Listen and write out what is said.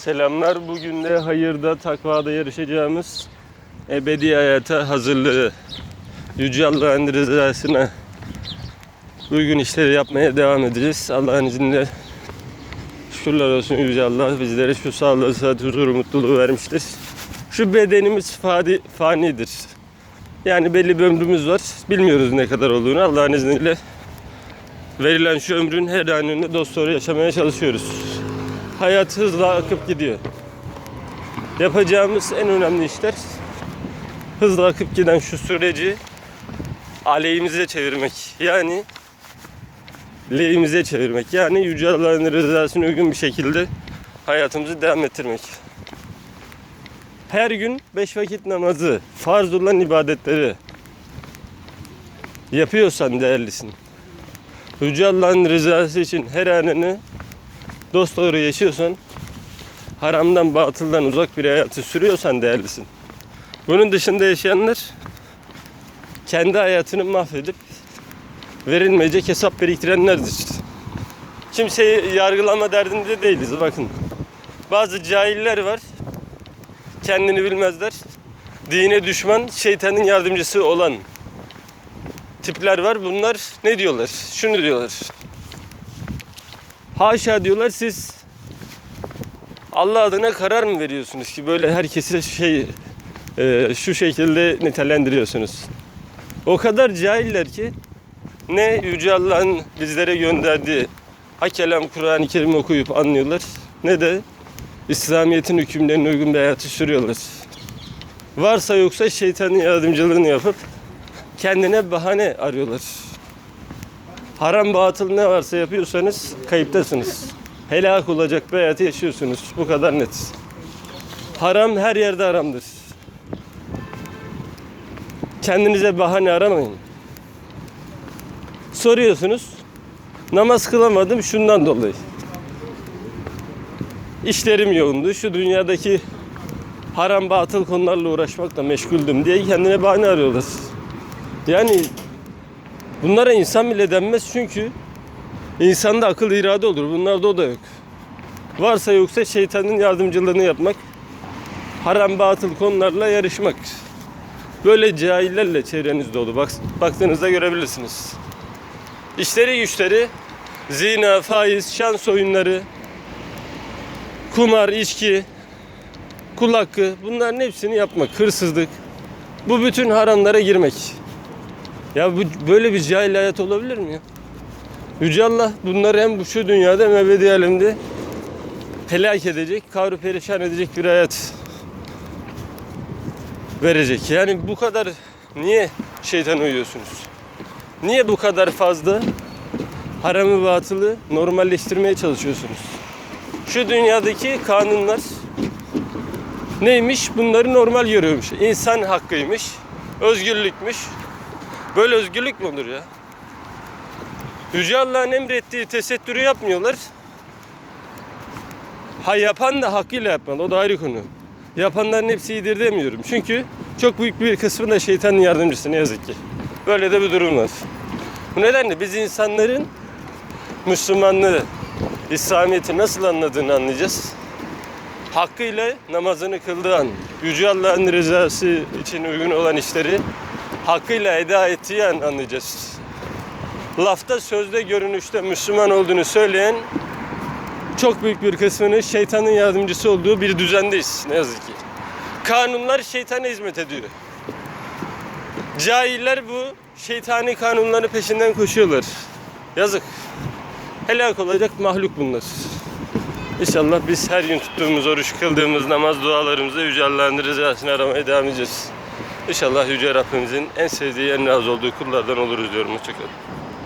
Selamlar. Bugün de hayırda, takvada yarışacağımız ebedi hayata hazırlığı. Yüce Allah'ın rızasına uygun işleri yapmaya devam edeceğiz. Allah'ın izniyle şükürler olsun Yüce Allah bizlere şu sağlığı, sıhhat, huzuru, mutluluğu vermiştir. Şu bedenimiz fani, fanidir. Yani belli bir ömrümüz var. Bilmiyoruz ne kadar olduğunu. Allah'ın izniyle verilen şu ömrün her anını dost doğru yaşamaya çalışıyoruz. Hayat hızla akıp gidiyor. Yapacağımız en önemli işler hızla akıp giden şu süreci aleyhimize çevirmek. Yani lehimize çevirmek. Yani Yüce Allah'ın rızasına uygun bir şekilde hayatımızı devam ettirmek. Her gün beş vakit namazı, farz olan ibadetleri yapıyorsan değerlisin. Yüce Allah'ın rızası için her anını dost doğru yaşıyorsan, haramdan, batıldan uzak bir hayatı sürüyorsan değerlisin. Bunun dışında yaşayanlar kendi hayatını mahvedip verilmeyecek hesap biriktirenlerdir. Kimseyi yargılama derdinde değiliz bakın. Bazı cahiller var. Kendini bilmezler. Dine düşman, şeytanın yardımcısı olan tipler var. Bunlar ne diyorlar? Şunu diyorlar. Haşa diyorlar siz Allah adına karar mı veriyorsunuz ki böyle herkesi şey e, şu şekilde nitelendiriyorsunuz. O kadar cahiller ki ne Yüce Allah'ın bizlere gönderdiği hakelam Kur'an-ı Kerim okuyup anlıyorlar ne de İslamiyet'in hükümlerine uygun bir hayatı sürüyorlar. Varsa yoksa şeytanın yardımcılığını yapıp kendine bahane arıyorlar. Haram batıl ne varsa yapıyorsanız kayıptasınız. Helak olacak bir hayatı yaşıyorsunuz. Bu kadar net. Haram her yerde haramdır. Kendinize bahane aramayın. Soruyorsunuz. Namaz kılamadım şundan dolayı. İşlerim yoğundu. Şu dünyadaki haram batıl konularla uğraşmakla meşguldüm diye kendine bahane arıyorlar. Yani bunlara insan bile denmez çünkü insanda akıl irade olur. Bunlarda o da yok. Varsa yoksa şeytanın yardımcılığını yapmak, haram batıl konularla yarışmak. Böyle cahillerle çevreniz dolu. Bak, baktığınızda görebilirsiniz. İşleri güçleri, zina, faiz, şans oyunları, kumar, içki, kul hakkı bunların hepsini yapmak, hırsızlık. Bu bütün haramlara girmek. Ya bu böyle bir cahil hayat olabilir mi ya? Yüce Allah bunları hem bu şu dünyada hem ebedi alemde helak edecek, kavru perişan edecek bir hayat verecek. Yani bu kadar niye şeytan uyuyorsunuz? Niye bu kadar fazla haramı batılı normalleştirmeye çalışıyorsunuz? Şu dünyadaki kanunlar neymiş? Bunları normal görüyormuş. İnsan hakkıymış, özgürlükmüş. Böyle özgürlük mü olur ya? Yüce Allah'ın emrettiği tesettürü yapmıyorlar. Ha yapan da hakkıyla yapmalı. O da ayrı konu. Yapanların hepsi iyidir demiyorum. Çünkü çok büyük bir kısmı da şeytanın yardımcısı ne yazık ki. Böyle de bir durum var. Bu nedenle biz insanların Müslümanlığı, İslamiyet'i nasıl anladığını anlayacağız. Hakkıyla namazını kıldığı an, Yüce Allah'ın rızası için uygun olan işleri hakkıyla eda ettiği an anlayacağız. Lafta, sözde, görünüşte Müslüman olduğunu söyleyen çok büyük bir kısmını şeytanın yardımcısı olduğu bir düzendeyiz ne yazık ki. Kanunlar şeytana hizmet ediyor. Cahiller bu şeytani kanunların peşinden koşuyorlar. Yazık. Helak olacak mahluk bunlar. İnşallah biz her gün tuttuğumuz oruç, kıldığımız namaz, dualarımızda Yüce Allah'ın aramaya devam edeceğiz. İnşallah Yüce Rabbimizin en sevdiği, en razı olduğu kullardan oluruz diyorum. Hoşçakalın.